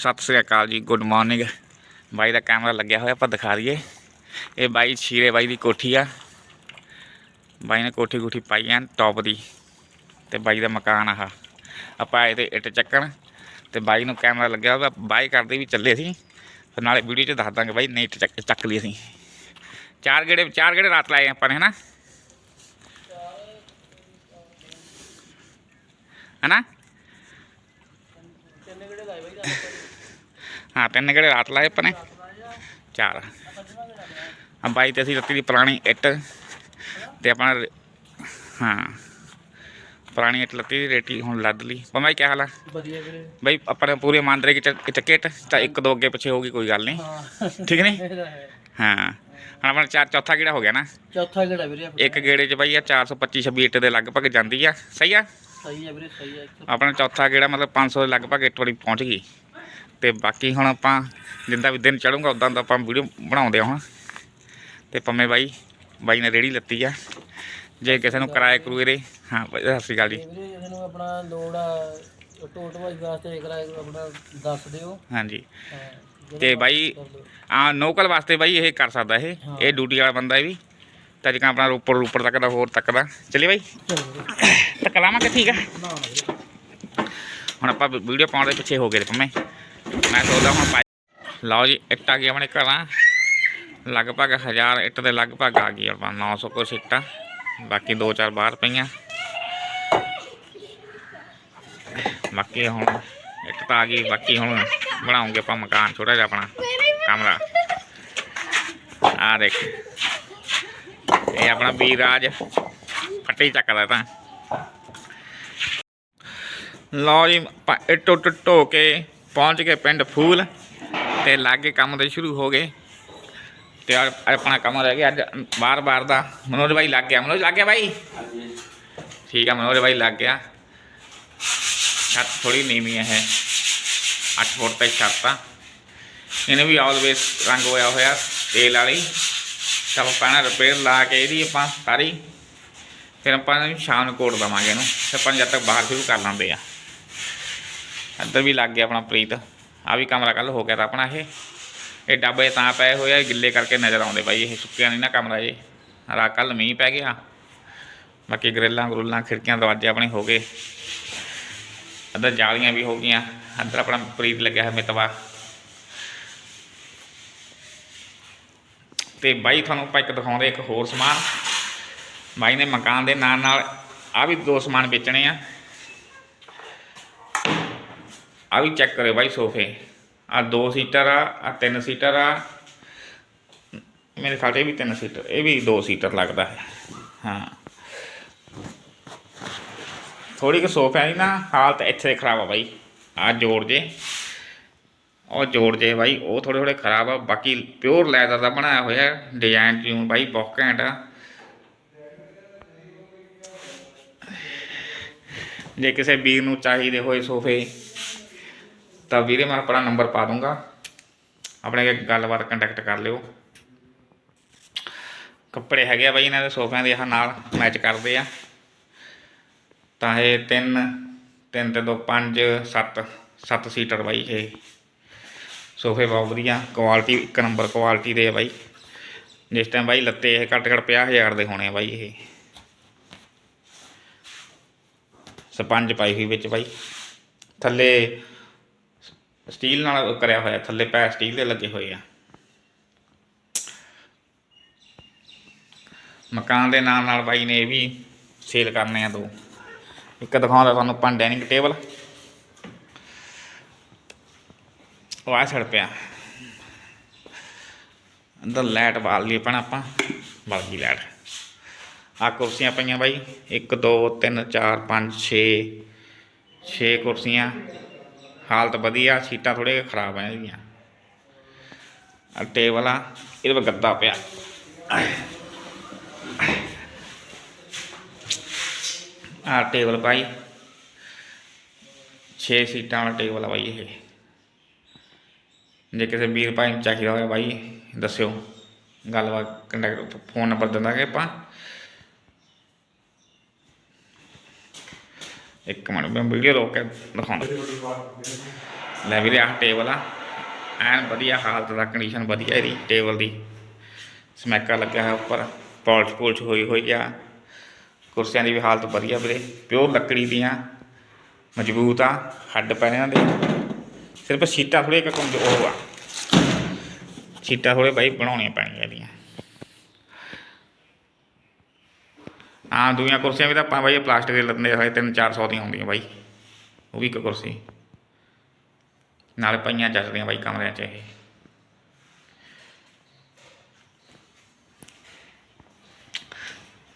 ਸਤਿ ਸ੍ਰੀ ਅਕਾਲ ਜੀ ਗੁੱਡ ਮਾਰਨਿੰਗ ਬਾਈ ਦਾ ਕੈਮਰਾ ਲੱਗਿਆ ਹੋਇਆ, ਆਪਾਂ ਦਿਖਾ ਦਈਏ। ਇਹ ਬਾਈ ਸ਼ੀਰੇ ਬਾਈ ਦੀ ਕੋਠੀ ਆ। ਬਾਈ ਨੇ ਕੋਠੀ ਕੋਠੀ ਪਾਈ ਐ ਟੌਪ ਦੀ, ਤੇ ਬਾਈ ਦਾ ਮਕਾਨ ਆਹ। ਆਪਾਂ ਆਏ ਤੇ ਇੱਟ ਚੱਕਣ, ਤੇ ਬਾਈ ਨੂੰ ਕੈਮਰਾ ਲੱਗਿਆ ਹੋਇਆ, ਬਾਈ ਕਰਦੇ ਵੀ ਚੱਲੇ ਸੀ। ਤੇ ਨਾਲੇ ਵੀਡੀਓ 'ਚ ਦੱਸ ਦਾਂਗੇ ਬਾਈ, ਨਹੀਂ ਇੱਟ ਚੱਕ ਚੱਕ ਲਈ ਅਸੀਂ। ਚਾਰ ਗੇੜੇ ਚਾਰ ਗੇੜੇ ਰਾਤ ਲਾਏ ਆਪਾਂ ਨੇ, ਹਨਾ? ਹਨਾ? ਹਾਂ ਤਿੰਨ ਗੇੜੇ ਰਾਤ ਲਾਏ ਆਪਾਂ ਨੇ। ਚਾਰ। ਆ ਬਾਈ ਤੇ ਅਸੀਂ ਰੱਤੀ ਦੀ ਪੁਰਾਣੀ ਇੱਟ ਤੇ ਆਪਣਾ ਹਾਂ ਪੁਰਾਣੀ ਇੱਟ ਲੱਤੀ ਦੀ ਰੇਟੀ ਹੁਣ ਲੱਦ ਲਈ। ਪੰਮਾ ਕੀ ਹਾਲ ਆ? ਵਧੀਆ ਵੀਰੇ। ਬਈ ਆਪਾਂ ਨੇ ਪੂਰੇ ਇਮਾਨਦਾਰੀ ਕਿ ਚੱਕੇ ਇੱਟ ਤਾਂ ਇੱਕ ਦੋ ਅੱਗੇ ਪਿੱਛੇ ਹੋਊਗੀ ਕੋਈ ਗੱਲ ਨਹੀਂ। ਠੀਕ ਨਹੀਂ? ਹੈ। ਹੁਣ ਆਪਣਾ ਚਾਰ ਚੌਥਾ ਗੇੜਾ ਹੋ ਗਿਆ ਨਾ। ਚੌਥਾ ਗੇੜਾ ਵੀਰੇ। ਇੱਕ ਗੇੜੇ 'ਚ ਬਈ ਆ 425 26 ਇੱਟ ਦੇ ਲਗਭਗ ਜਾਂਦੀ ਆ। ਸਹੀ ਆ? ਸਹੀ ਹੈ ਵੀਰੇ ਸਹੀ ਇੱਕ ਆਪਣਾ ਚੌਥਾ ਗੇੜਾ ਮਤਲਬ 500 ਦੇ ਲਗਭਗ ਇੱਟ ਵਾਲੀ ਪਹੁੰਚ ਗਈ। ਤੇ ਬਾਕੀ ਹੁਣ ਆਪਾਂ ਜਿੰਦਾ ਵੀ ਦਿਨ ਚੜੂਗਾ ਉਦਾਂ ਦਾ ਆਪਾਂ ਵੀਡੀਓ ਬਣਾਉਂਦੇ ਆ ਹੁਣ। ਤੇ ਪੰਮੇ ਬਾਈ ਬਾਈ ਨੇ ਰੇੜੀ ਲੱਤੀ ਆ। ਜੇ ਕਿਸੇ ਨੂੰ ਕਿਰਾਏ ਕਰੂਏ ਦੇ ਹਾਂ ਬਾਈ ਸਤਿ ਸ਼੍ਰੀ ਅਕਾਲ ਜੀ। ਤੇ ਵੀਰੇ ਜੇ ਨੂੰ ਆਪਣਾ ਲੋੜ ਆ ਟੋਟ ਵਾਈ ਵਾਸਤੇ ਕਿਰਾਏ ਆਪਣਾ ਦੱਸ ਦਿਓ। ਹਾਂਜੀ। ਹਾਂ, ਜਿਹੜਾ ਤੇ ਬਾਈ ਕਰ। ਆ ਨੋਕਲ ਵਾਸਤੇ ਬਾਈ ਇਹ ਕਰ ਸਕਦਾ ਇਹ। ਇਹ ਡਿਊਟੀ ਵਾਲਾ ਬੰਦਾ ਇਹ ਵੀ। ਤਾਂ ਜਿਕਾਂ ਆਪਣਾ ਰੋਪੜ ਰੋਪੜ ਤੱਕ ਦਾ ਹੋਰ ਤੱਕ ਦਾ। ਚੱਲੀ ਬਾਈ। ਚਲੋ ਵੀਰੇ। ਤਾਂ ਕਲਾਵਾਂਗੇ ਠੀਕ ਆ। ਨਾ ਨਾ ਵੀਰੇ। ਹੁਣ ਆਪਾਂ ਵੀਡੀਓ ਪਾਉਣ ਦੇ ਪਿੱਛੇ ਹੋ ਗਏ ਪੰਮੇ। ਮੈਂ ਸੋਚਦਾ ਹੁਣ ਪਾਈ ਲਓ ਜੀ, ਇੱਟ ਆ ਗਈ ਆਪਣੇ ਘਰਾਂ। ਲਗਭਗ 1000 ਇੱਟ ਦੇ ਲਗਭਗ ਆ ਗਈ ਆਪਾਂ 900 ਕੁਛ ਇੱਟਾਂ। ਬਾਕੀ ਦੋ ਚਾਰ ਬਾਹਰ ਪਈਆਂ। ਬਾਕੀ ਹੁਣ ਇੱਟ ਤਾਂ ਆ ਗਈ, ਬਾਕੀ ਹੁਣ ਬਣਾਉਂਗੇ ਆਪਾਂ ਮਕਾਨ ਛੋਟਾ ਜਿਹਾ ਆਪਣਾ, ਕਮਰਾ। ਆ ਦੇਖ। ਇਹ ਆਪਣਾ ਵੀਰ ਰਾਜ ਫੱਟੀ ਚੱਕਦਾ ਤਾਂ। ਲਓ ਜੀ, ਆਪਾਂ ਇੱਟੋ ਟੁੱਟੋ ਕੇ ਪਹੁੰਚ ਗਏ ਪਿੰਡ ਫੂਲ ਤੇ ਲਾਗੇ ਕੰਮ ਦੇ ਸ਼ੁਰੂ ਹੋ ਗਏ ਤੇ ਆਪਣਾ ਕੰਮ ਰਹਿ ਗਿਆ ਅੱਜ ਬਾਰ-ਬਾਰ ਦਾ। ਮਨੋਜ ਭਾਈ ਲੱਗ ਗਿਆ। ਮਨੋਜ ਲੱਗ ਗਿਆ ਭਾਈ ਠੀਕ ਆ, ਮਨੋਜ ਭਾਈ ਲੱਗ ਗਿਆ। ਛੱਤ ਥੋੜੀ ਨੀਵੀਂ ਹੈ 8 ਫੁੱਟ 'ਤੇ ਛੱਤ ਆ। ਇਹਨੇ ਵੀ ਆਲਵੇਸ ਰੰਗ ਹੋਇਆ ਹੋਇਆ, ਤੇਲ ਵਾਲੀ। ਤਾਂ ਆਪਾਂ ਪਹਿਲਾਂ ਰਿਪੇਅਰ ਲਾ ਕੇ ਇਹਦੀ ਆਪਾਂ ਸਾਰੀ। ਫਿਰ ਆਪਾਂ ਇਹਨੂੰ ਸ਼ਾਮ ਨੂੰ ਕੋਟ ਦਵਾਂਗੇ ਇਹਨੂੰ। ਤੇ ਆਪਾਂ ਜਦ ਤੱਕ ਬਾਹਰ ਸ਼ੁਰੂ ਕਰ ਲਾਂਦੇ ਆ। ਇੱਧਰ ਵੀ ਲੱਗ ਗਿਆ ਆਪਣਾ ਪ੍ਰੀਤ। ਆ ਵੀ ਕਮਰਾ ਕੱਲ ਹੋ ਗਿਆ ਤਾਂ ਆਪਣਾ ਇਹ। ਇਹ ਡੱਬੇ ਤਾਂ ਪਏ ਹੋਏ ਆ ਗਿੱਲੇ ਕਰਕੇ ਨਜ਼ਰ ਆਉਂਦੇ ਬਾਈ, ਇਹ ਸੁੱਕਿਆ ਨਹੀਂ ਨਾ ਕਮਰਾ ਇਹ। ਰਾ ਕੱਲ ਮੀਂਹ ਪੈ ਗਿਆ। ਬਾਕੀ ਗ੍ਰਿਲਾਂ ਗਰੁੱਲਾਂ, ਖਿੜਕੀਆਂ, ਦਰਵਾਜ਼ੇ ਆਪਣੇ ਹੋ ਗਏ। ਇੱਧਰ ਜਾਲੀਆਂ ਵੀ ਹੋ ਗਈਆਂ। ਇੱਧਰ ਆਪਣਾ ਪ੍ਰੀਤ ਲੱਗਿਆ ਹੈ ਮਿਤਵਾ। ਤੇ ਬਾਈ ਤੁਹਾਨੂੰ ਆਪਾਂ ਇੱਕ ਦਿਖਾਉਂਦੇ ਇੱਕ ਹੋਰ ਸਮਾਨ। ਬਾਈ ਨੇ ਮਕਾਨ ਦੇ ਨਾਲ ਨਾਲ ਆ ਵੀ ਦੋ ਸਮਾਨ ਵੇਚਣੇ ਆ। ਆ ਵੀ ਚੈੱਕ ਕਰਿਓ ਬਾਈ ਸੋਫੇ। ਆ ਦੋ ਸੀਟਰ ਆ ਆ ਤਿੰਨ ਸੀਟਰ ਆ। ਮੇਰੇ ਖਿਆਲ 'ਚ ਇਹ ਵੀ ਤਿੰਨ ਸੀਟਰ, ਇਹ ਵੀ ਦੋ ਸੀਟਰ ਲੱਗਦਾ ਹੈ। ਹਾਂ। ਥੋੜੀ ਕਿ ਸੋਫਿਆਂ ਦੀ ਨਾ, ਹਾਲਤ ਇੱਥੇ ਖਰਾਬ ਆ ਬਾਈ। ਆ ਜੋੜ ਜੇ। ਉਹ ਜੋੜ ਜੇ ਬਾਈ, ਉਹ ਥੋੜੇ ਥੋੜੇ ਖਰਾਬ ਆ। ਬਾਕੀ ਪਿਓਰ ਲੈਦਰ ਦਾ ਬਣਾਇਆ ਹੋਇਆ ਡਿਜ਼ਾਈਨ ਜਿਉਂ ਬਾਈ, ਬਹੁਤ ਘੈਂਟ ਆ। ਜੇ ਕਿਸੇ ਵੀਰ ਨੂੰ ਚਾਹੀਦੇ ਹੋਏ ਸੋਫੇ ਤਾਂ ਵੀਰੇ ਮੈਂ ਆਪਣਾ ਨੰਬਰ ਪਾ ਦੂੰਗਾ। ਆਪਣੇ ਨਾਲ ਗੱਲਬਾਤ ਕੰਟੈਕਟ ਕਰ ਲਿਓ। ਕੱਪੜੇ ਹੈਗੇ ਆ ਬਾਈ ਇਹਨਾਂ ਦੇ ਸੋਫਿਆਂ ਦੇ, ਆਹ ਨਾਲ ਮੈਚ ਕਰਦੇ ਆ। ਤਾਂ ਇਹ ਤਿੰਨ ਤਿੰਨ ਤੇ ਦੋ, ਪੰਜ, ਸੱਤ ਸੱਤ ਸੀਟਰ ਬਾਈ ਇਹ। ਸੋਫੇ ਬਹੁਤ ਵਧੀਆ ਕੁਆਲਿਟੀ ਇੱਕ ਨੰਬਰ ਕੁਆਲਿਟੀ ਦੇ ਆ ਬਾਈ। ਜਿਸ ਟਾਈਮ ਬਾਈ ਲੱਤੇ ਇਹ ਘੱਟ ਘੱਟ 50000 ਦੇ ਹੋਣੇ ਆ ਬਾਈ ਇਹ। ਸਪੰਜ ਪਾਈ ਹੋਈ ਵਿੱਚ ਬਾਈ। ਥੱਲੇ ਸਟੀਲ ਨਾਲ ਕਰਿਆ ਹੋਇਆ, ਥੱਲੇ ਪੈ ਸਟੀਲ ਦੇ ਲੱਗੇ ਹੋਏ ਆ। ਮਕਾਨ ਦੇ ਨਾਲ ਨਾਲ ਬਾਈ ਨੇ ਇਹ ਵੀ ਸੇਲ ਕਰਨੇ ਆ ਦੋ। ਇੱਕ ਦਿਖਾਉਂਦਾ ਤੁਹਾਨੂੰ ਆਪਾਂ ਡਾਈਨਿੰਗ ਟੇਬਲ। ਉਹ ਆ ਛੜ ਪਿਆ। ਅੰਦਰ ਲਾਈਟ ਬਾਲ ਲਈ ਆਪਣਾ ਆਪਾਂ, ਬਲ ਗਈ ਲਾਈਟ। ਆ ਕੁਰਸੀਆਂ ਪਈਆਂ ਬਾਈ। 1 2 3 4 5 6 6 ਕੁਰਸੀਆਂ। ਹਾਲਤ ਵਧੀਆ, ਸੀਟਾਂ ਥੋੜੇ ਖਰਾਬ ਆ ਇਹਦੀਆਂ ਆ ਟੇਬਲ ਆ, ਇਹਦੇ 'ਤੇ ਗੱਦਾ ਪਿਆ। ਆ ਟੇਬਲ ਭਾਈ 6 ਸੀਟਾਂ ਵਾਲਾ ਟੇਬਲ ਆ ਬਾਈ ਇਹ। ਜੇ ਕਿਸੇ ਵੀਰ ਭਾਈ ਨੂੰ ਚਾਹੀਦਾ ਹੋਵੇ ਬਾਈ, ਦੱਸਿਓ। ਗੱਲਬਾਤ ਕੰਟੈਕਟ ਫੋਨ ਨੰਬਰ ਦਿੰਦਾਂਗੇ ਆਪਾਂ। ਇੱਕ ਮਿੰਟ ਮੈਂ ਵੀਡੀਓ ਰੋਕ ਕੇ ਦਿਖਾਉਂਦਾ ਲੈ ਵੀਰੇ ਆਹ ਟੇਬਲ ਆ ਐਨ ਵਧੀਆ ਹਾਲਤ ਦਾ ਕੰਡੀਸ਼ਨ ਵਧੀਆ ਇਹਦੀ ਟੇਬਲ ਦੀ ਸਮੈਕਾ ਲੱਗਿਆ ਹੋਇਆ ਉੱਪਰ ਪਾਲਿਸ਼ ਪੂਲਿਸ਼ ਹੋਈ ਹੋਈ ਆ ਕੁਰਸੀਆਂ ਦੀ ਵੀ ਹਾਲਤ ਵਧੀਆ ਵੀਰੇ ਪਿਓਰ ਲੱਕੜੀ ਦੀਆਂ ਮਜ਼ਬੂਤ ਆ ਹੱਡ ਪੈਣ ਇਹਨਾਂ ਦੇ ਸਿਰਫ ਸੀਟਾਂ ਥੋੜੀ ਇੱਕ ਕਮਜ਼ੋਰ ਆ ਸੀਟਾਂ ਥੋੜ੍ਹੇ ਬਾਈ ਬਣਾਉਣੀਆਂ ਪੈਣੀਆਂ ਇਹਦੀਆਂ ਹਾਂ ਦੂਜੀਆਂ ਕੁਰਸੀਆਂ ਵੀ ਤਾਂ ਆਪਾਂ ਬਾਈ ਪਲਾਸਟਿਕ ਦੇ ਲੈਂਦੇ ਹੋਏ 3-400 ਦੀਆਂ ਹੁੰਦੀਆਂ ਬਾਈ। ਉਹ ਵੀ ਇੱਕ ਕੁਰਸੀ। ਨਾਲੇ ਪਈਆਂ ਚੱਲਦੀਆਂ ਬਾਈ ਕਮਰਿਆਂ 'ਚ ਇਹ।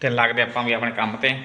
ਤੇ ਲੱਗਦੇ ਆਪਾਂ ਵੀ ਆਪਣੇ ਕੰਮ ਤੇ।